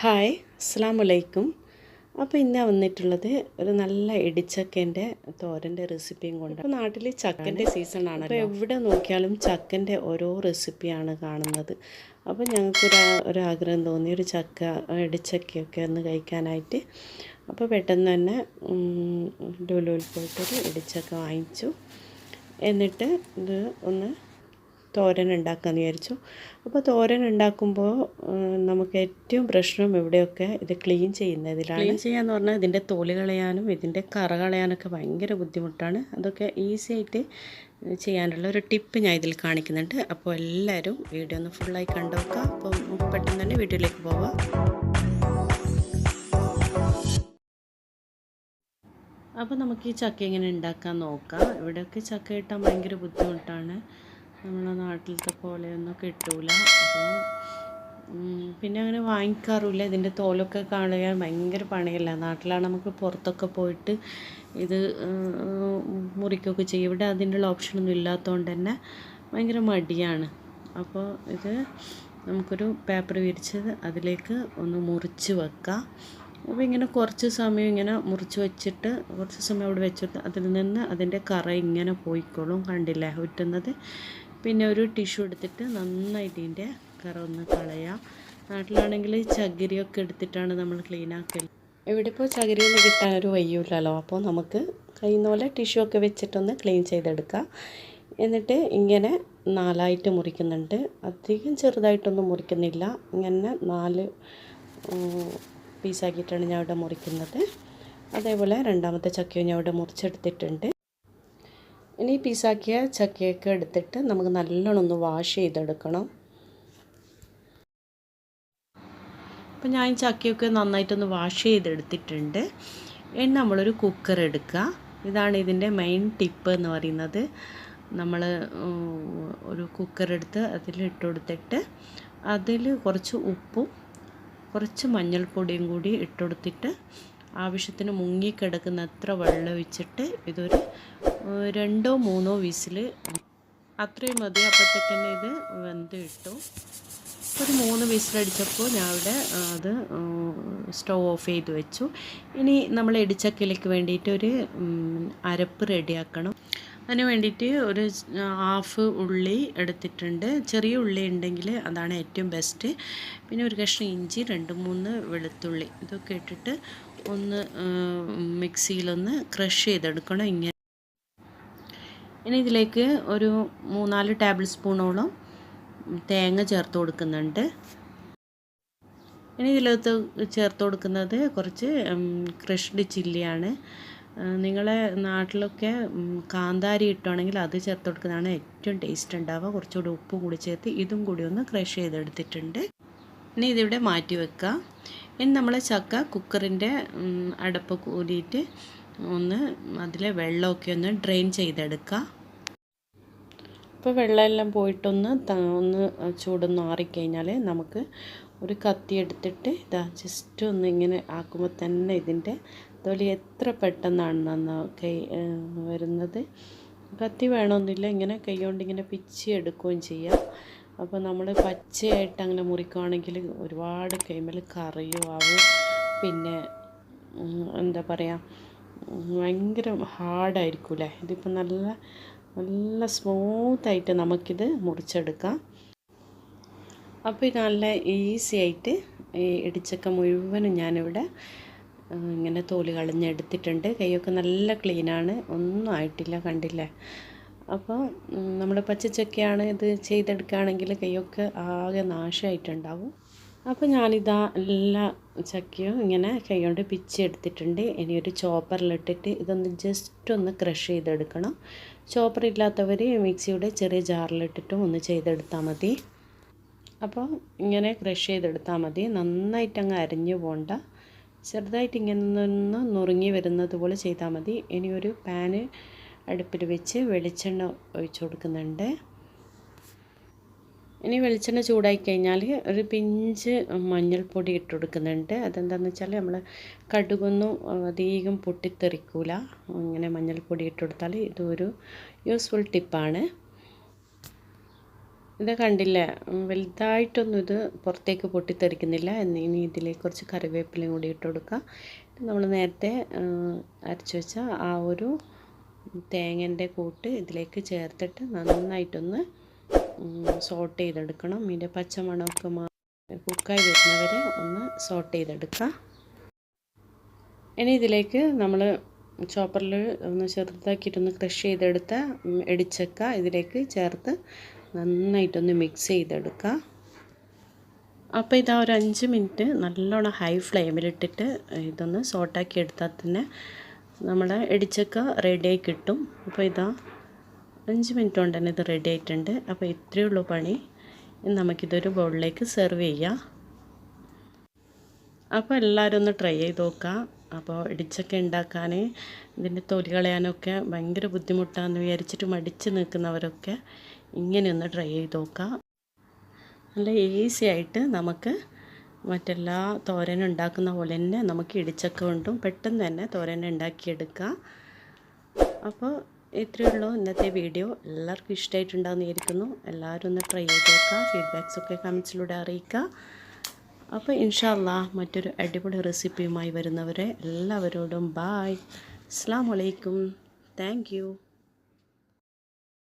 Hi അസ്സാം വലൈക്കും അപ്പോൾ ഇന്ന് വന്നിട്ടുള്ളത് ഒരു നല്ല ഇടിച്ചക്കന്റെ തോരന്റെ റെസിപ്പിയും കൊണ്ട് അപ്പോൾ നാട്ടിൽ ചക്കന്റെ സീസണാണ് അപ്പോൾ എവിടെ നോക്കിയാലും ചക്കന്റെ ഓരോ റെസിപ്പിയാണ് കാണുന്നത്. അപ്പോൾ ഞങ്ങൾക്കൊരു ഒരാഗ്രഹം തോന്നി ഒരു ചക്ക ഇടിച്ചക്കയൊക്കെ ഒന്ന് കഴിക്കാനായിട്ട്. അപ്പോൾ പെട്ടെന്ന് തന്നെ ലുലുവിൽ പോയിട്ടൊരു ഇടിച്ചക്ക വാങ്ങിച്ചു. എന്നിട്ട് ഇത് ഒന്ന് തോരൻ ഉണ്ടാക്കാമെന്ന് വിചാരിച്ചു. അപ്പോൾ തോരൻ ഉണ്ടാക്കുമ്പോൾ നമുക്ക് ഏറ്റവും പ്രശ്നം ഇവിടെയൊക്കെ ഇത് ക്ലീൻ ചെയ്യുന്നതിലാണ് ക്ലീൻ ചെയ്യാന്ന് പറഞ്ഞാൽ ഇതിന്റെ തോൽ കളയാനും ഇതിന്റെ കറ കളയാനൊക്കെ ഭയങ്കര ബുദ്ധിമുട്ടാണ്. അതൊക്കെ ഈസി ആയിട്ട് ചെയ്യാനുള്ള ഒരു ടിപ്പ് ഞാൻ ഇതിൽ കാണിക്കുന്നുണ്ട്. അപ്പോൾ എല്ലാവരും വീഡിയോ ഒന്ന് ഫുള്ളായി കണ്ടുവെക്കുക അപ്പോൾ പെട്ടെന്ന് തന്നെ വീഡിയോയിലേക്ക് പോവാം. അപ്പോൾ നമുക്ക് ഈ ചക്ക എങ്ങനെ ഉണ്ടാക്കാൻ നോക്കാം. ഇവിടെയൊക്കെ ചക്ക കിട്ടാൻ ഭയങ്കര ബുദ്ധിമുട്ടാണ്. നമ്മളെ നാട്ടിലത്തെ പോലെയൊന്നും കിട്ടൂല. അപ്പോൾ പിന്നെ അങ്ങനെ വാങ്ങിക്കാറില്ല. ഇതിന്റെ തോലൊക്കെ കളയാൻ ഭയങ്കര പണിയല്ല. നാട്ടിലാണ് നമുക്ക് പുറത്തൊക്കെ പോയിട്ട് ഇത് മുറിക്കുകയൊക്കെ ചെയ്യും ഇവിടെ അതിന്റെ ഓപ്ഷനൊന്നും ഇല്ലാത്തതുകൊണ്ട് തന്നെ ഭയങ്കര മടിയാണ്. അപ്പോൾ ഇത് നമുക്കൊരു പേപ്പർ വിരിച്ചത് അതിലേക്ക് ഒന്ന് മുറിച്ച് വെക്കാം. അപ്പോൾ ഇങ്ങനെ കുറച്ച് സമയം ഇങ്ങനെ മുറിച്ച് വെച്ചിട്ട് കുറച്ച് സമയം അവിടെ വെച്ചിട്ട് അതിൽ നിന്ന് അതിന്റെ കറ ഇങ്ങനെ പോയിക്കോളും. കണ്ടില്ലേ? ഉറ്റുന്നത് പിന്നെ ഒരു ടിഷ്യൂ എടുത്തിട്ട് നന്നായിട്ട് ഇതിന്റെ കറ ഒന്ന് കളയാം. നാട്ടിലാണെങ്കിൽ ചകിരിയൊക്കെ എടുത്തിട്ടാണ് നമ്മൾ ക്ലീൻ ഇവിടെ ഇപ്പോൾ ചകിരിയൊന്നും കിട്ടാൻ ഒരു വയ്യൂലല്ലോ അപ്പോൾ നമുക്ക് കഴിയുന്ന പോലെ ടിഷ്യൂ ഒക്കെ വെച്ചിട്ടൊന്ന് ക്ലീൻ ചെയ്തെടുക്കാം. എന്നിട്ട് ഇങ്ങനെ നാലായിട്ട് മുറിക്കുന്നുണ്ട്. അധികം ചെറുതായിട്ടൊന്നും മുറിക്കുന്നില്ല. ഇങ്ങനെ നാല് പീസാക്കിയിട്ടാണ് ഞാൻ ഇവിടെ മുറിക്കുന്നത്. അതേപോലെ രണ്ടാമത്തെ ചക്കയും ഞാൻ ഇവിടെ മുറിച്ചെടുത്തിട്ടുണ്ട്. ഇനി പീസാക്കിയ ചക്കയൊക്കെ എടുത്തിട്ട് നമുക്ക് നല്ലോണം ഒന്ന് വാഷ് ചെയ്തെടുക്കണം. അപ്പോൾ ഞാൻ ചക്കയൊക്കെ നന്നായിട്ടൊന്ന് വാഷ് ചെയ്തെടുത്തിട്ടുണ്ട്. ഇനി നമ്മളൊരു കുക്കർ എടുക്കുക. ഇതാണ് ഇതിന്റെ മെയിൻ ടിപ്പ് എന്ന് പറയുന്നത്. നമ്മൾ ഒരു കുക്കർ എടുത്ത് അതിൽ ഇട്ട് കൊടുത്തിട്ട് അതിൽ കുറച്ച് ഉപ്പും കുറച്ച് മഞ്ഞൾപ്പൊടിയും കൂടി ഇട്ടുകൊടുത്തിട്ട് ആവശ്യത്തിന് മുങ്ങിക്കിടക്കുന്ന അത്ര വെള്ളം ഒഴിച്ചിട്ട് ഇതൊരു രണ്ടോ മൂന്നോ വിസിൽ അത്രയും മതി. അപ്പോഴത്തേക്ക് തന്നെ ഇത് വെന്ത് ഇട്ടു ഒരു മൂന്ന് വിസിലടിച്ചപ്പോൾ ഞാൻ ഇവിടെ അത് സ്റ്റവ് ഓഫ് ചെയ്ത് വെച്ചു. ഇനി നമ്മൾ ഇടിച്ചക്കയിലേക്ക് വേണ്ടിയിട്ട് ഒരു അരപ്പ് റെഡിയാക്കണം. അതിന് വേണ്ടിയിട്ട് ഒരു ഹാഫ് ഉള്ളി എടുത്തിട്ടുണ്ട്. ചെറിയ ഉള്ളി ഉണ്ടെങ്കിൽ അതാണ് ഏറ്റവും ബെസ്റ്റ് പിന്നെ ഒരു കഷ്ണം ഇഞ്ചി രണ്ട് മൂന്ന് വെളുത്തുള്ളി. ഇതൊക്കെ ഇട്ടിട്ട് ഒന്ന് മിക്സിയിലൊന്ന് ക്രഷ് ചെയ്തെടുക്കണം. ഇങ്ങനെ ഇനി ഇതിലേക്ക് ഒരു മൂന്നാൽ ടേബിൾ സ്പൂണോളം തേങ്ങ ചേർത്ത് കൊടുക്കുന്നുണ്ട്. ഇനി ഇതിലകത്ത് ചേർത്ത് കൊടുക്കുന്നത് കുറച്ച് ക്രഷ്ഡ് ചില്ലിയാണ് നിങ്ങളെ നാട്ടിലൊക്കെ കാന്താരി ഇട്ടുവാണെങ്കിൽ അത് ചേർത്ത് കൊടുക്കുന്നതാണ് ഏറ്റവും ടേസ്റ്റ് ഉണ്ടാവുക. കുറച്ചുകൂടി ഉപ്പ് കൂടി ചേർത്ത് ഇതും കൂടി ഒന്ന് ക്രഷ് ചെയ്തെടുത്തിട്ടുണ്ട്. ഇനി ഇതിവിടെ മാറ്റി വെക്കുക ഇനി നമ്മൾ ചക്ക കുക്കറിന്റെ അടപ്പ് കൂടിയിട്ട് ഒന്ന് അതിലെ വെള്ളമൊക്കെ ഒന്ന് ഡ്രെയിൻ ചെയ്തെടുക്കുക. അപ്പോൾ വെള്ളമെല്ലാം പോയിട്ടൊന്ന് ഒന്ന് ചൂടൊന്ന് ആറിക്കഴിഞ്ഞാൽ നമുക്ക് ഒരു കത്തി എടുത്തിട്ട് ഇതാ ജസ്റ്റ് ഒന്ന് ഇങ്ങനെ ആക്കുമ്പോൾ തന്നെ ഇതിന്റെ തൊലി എത്ര പെട്ടെന്നാണ് നന്നാ കൈ വരുന്നത്. കത്തി വേണമെന്നില്ല ഇങ്ങനെ കൈകൊണ്ട് ഇങ്ങനെ പിച്ചി എടുക്കുകയും ചെയ്യാം. അപ്പോൾ നമ്മൾ പച്ചയായിട്ട് അങ്ങനെ മുറിക്കുകയാണെങ്കിൽ ഒരുപാട് കൈമൽ കറിയും ആവും പിന്നെ എന്താ പറയുക ഭയങ്കര ഹാർഡായിരിക്കൂലേ ഇതിപ്പോൾ നല്ല നല്ല സ്മൂത്തായിട്ട് നമുക്കിത് മുറിച്ചെടുക്കാം. അപ്പോൾ ഇത് നല്ല ഈസി ആയിട്ട് ഈ ഇടിച്ചക്ക മുഴുവനും ഞാനിവിടെ ഇങ്ങനെ തോൽ കളഞ്ഞെടുത്തിട്ടുണ്ട്. കൈയൊക്കെ നല്ല ക്ലീനാണ് ഒന്നും ആയിട്ടില്ല കണ്ടില്ലേ? അപ്പോൾ നമ്മുടെ പച്ചച്ചക്കയാണ് ഇത് ചെയ്തെടുക്കുകയാണെങ്കിൽ കൈയൊക്കെ ആകെ നാശമായിട്ടുണ്ടാവും. അപ്പോൾ ഞാനിതാ എല്ലാ ചക്കയും ഇങ്ങനെ കൈകൊണ്ട് പിച്ചെടുത്തിട്ടുണ്ട് ഇനി ഒരു ചോപ്പറിലിട്ടിട്ട് ഇതൊന്ന് ജസ്റ്റ് ഒന്ന് ക്രഷ് ചെയ്തെടുക്കണം. ചോപ്പർ ഇല്ലാത്തവർ മിക്സിയുടെ ചെറിയ ജാറിലിട്ടിട്ടും ഒന്ന് ചെയ്തെടുത്താൽ മതി. അപ്പോൾ ഇങ്ങനെ ക്രഷ് ചെയ്തെടുത്താൽ മതി. നന്നായിട്ട് അങ്ങ് അരിഞ്ഞു പോകണ്ട ചെറുതായിട്ട് ഇങ്ങനെ ഒന്ന് നുറുങ്ങി വരുന്നത് പോലെ ചെയ്താൽ മതി. ഇനി ഒരു പാന് അടുപ്പിൽ വെച്ച് വെളിച്ചെണ്ണ ഒഴിച്ചു കൊടുക്കുന്നുണ്ട്. ഇനി വെളിച്ചെണ്ണ ചൂടായി കഴിഞ്ഞാൽ ഒരു പിഞ്ച് മഞ്ഞൾപ്പൊടി ഇട്ട് കൊടുക്കുന്നുണ്ട്. അതെന്താണെന്ന് വെച്ചാൽ നമ്മൾ കടുകൊന്നും അധികം പൊട്ടിത്തെറിക്കൂല. ഇങ്ങനെ മഞ്ഞൾപ്പൊടി ഇട്ട് കൊടുത്താൽ ഇതൊരു യൂസ്ഫുൾ ടിപ്പാണ് ഇത് കണ്ടില്ല? വലുതായിട്ടൊന്നും ഇത് പുറത്തേക്ക് പൊട്ടിത്തെറിക്കുന്നില്ല. ഇനി ഇതിലേക്ക് കുറച്ച് കറിവേപ്പിലയും കൂടി ഇട്ട് കൊടുക്കുക നമ്മൾ നേരത്തെ അരച്ചു വെച്ച ആ ഒരു തേങ്ങന്റെ കൂട്ട് ഇതിലേക്ക് ചേർത്തിട്ട് നന്നായിട്ടൊന്ന് സോട്ട് ചെയ്തെടുക്കണം. ഇതിന്റെ പച്ചമണമൊക്കെ മാ കുക്കായി വരുന്നവരെ ഒന്ന് സോട്ട് ചെയ്തെടുക്കാം. ഇനി ഇതിലേക്ക് നമ്മൾ ചോപ്പറിൽ ഒന്ന് ചെറുതാക്കിയിട്ടൊന്ന് ക്രഷ് ചെയ്തെടുത്ത ഇടിച്ചക്ക ഇതിലേക്ക് ചേർത്ത് നന്നായിട്ടൊന്ന് മിക്സ് ചെയ്തെടുക്കുക അപ്പോൾ ഇതാ ഒരു അഞ്ച് മിനിറ്റ് നല്ലോണം ഹൈ ഫ്ലെയിമിലിട്ടിട്ട് ഇതൊന്ന് സോട്ടാക്കി എടുത്താൽ തന്നെ നമ്മുടെ ഇടിച്ചക്ക റെഡിയായി കിട്ടും. അപ്പോൾ ഇതാ അഞ്ച് മിനിറ്റ് കൊണ്ട് തന്നെ ഇത് റെഡി ആയിട്ടുണ്ട്. അപ്പോൾ ഇത്രയേ ഉള്ളൂ പണി. നമുക്കിതൊരു ബൗളിലേക്ക് സെർവ് ചെയ്യാം. അപ്പോൾ എല്ലാവരും ഒന്ന് ട്രൈ ചെയ്ത് നോക്കാം. അപ്പോൾ ഇടിച്ചൊക്കെ ഉണ്ടാക്കാൻ ഇതിന്റെ തൊലി കളയാനൊക്കെ ഭയങ്കര ബുദ്ധിമുട്ടാണെന്ന് വിചാരിച്ചിട്ട് മടിച്ച് നിൽക്കുന്നവരൊക്കെ ഇങ്ങനെയൊന്ന് ട്രൈ ചെയ്ത് നോക്കാം. നല്ല ഈസി ആയിട്ട് നമുക്ക് മറ്റെല്ലാ തോരൻ ഉണ്ടാക്കുന്ന പോലെ തന്നെ നമുക്ക് ഇടിച്ചക്ക കൊണ്ടും പെട്ടെന്ന് തന്നെ തോരൻ ഉണ്ടാക്കിയെടുക്കാം. അപ്പോൾ ഇത്രയേ ഉള്ളൂ ഇന്നത്തെ വീഡിയോ. എല്ലാവർക്കും ഇഷ്ടമായിട്ടുണ്ടാകുന്ന വിചാരിക്കുന്നു എല്ലാവരും ഒന്ന് ട്രൈ ചെയ്ത് നോക്കുക. ഫീഡ്ബാക്സൊക്കെ കമൻസിലൂടെ അറിയിക്കുക. അപ്പോൾ ഇൻഷാല്ല മറ്റൊരു അടിപൊളി റെസിപ്പിയുമായി വരുന്നവരെ എല്ലാവരോടും ബായ് അസ്സാം വലൈക്കും താങ്ക്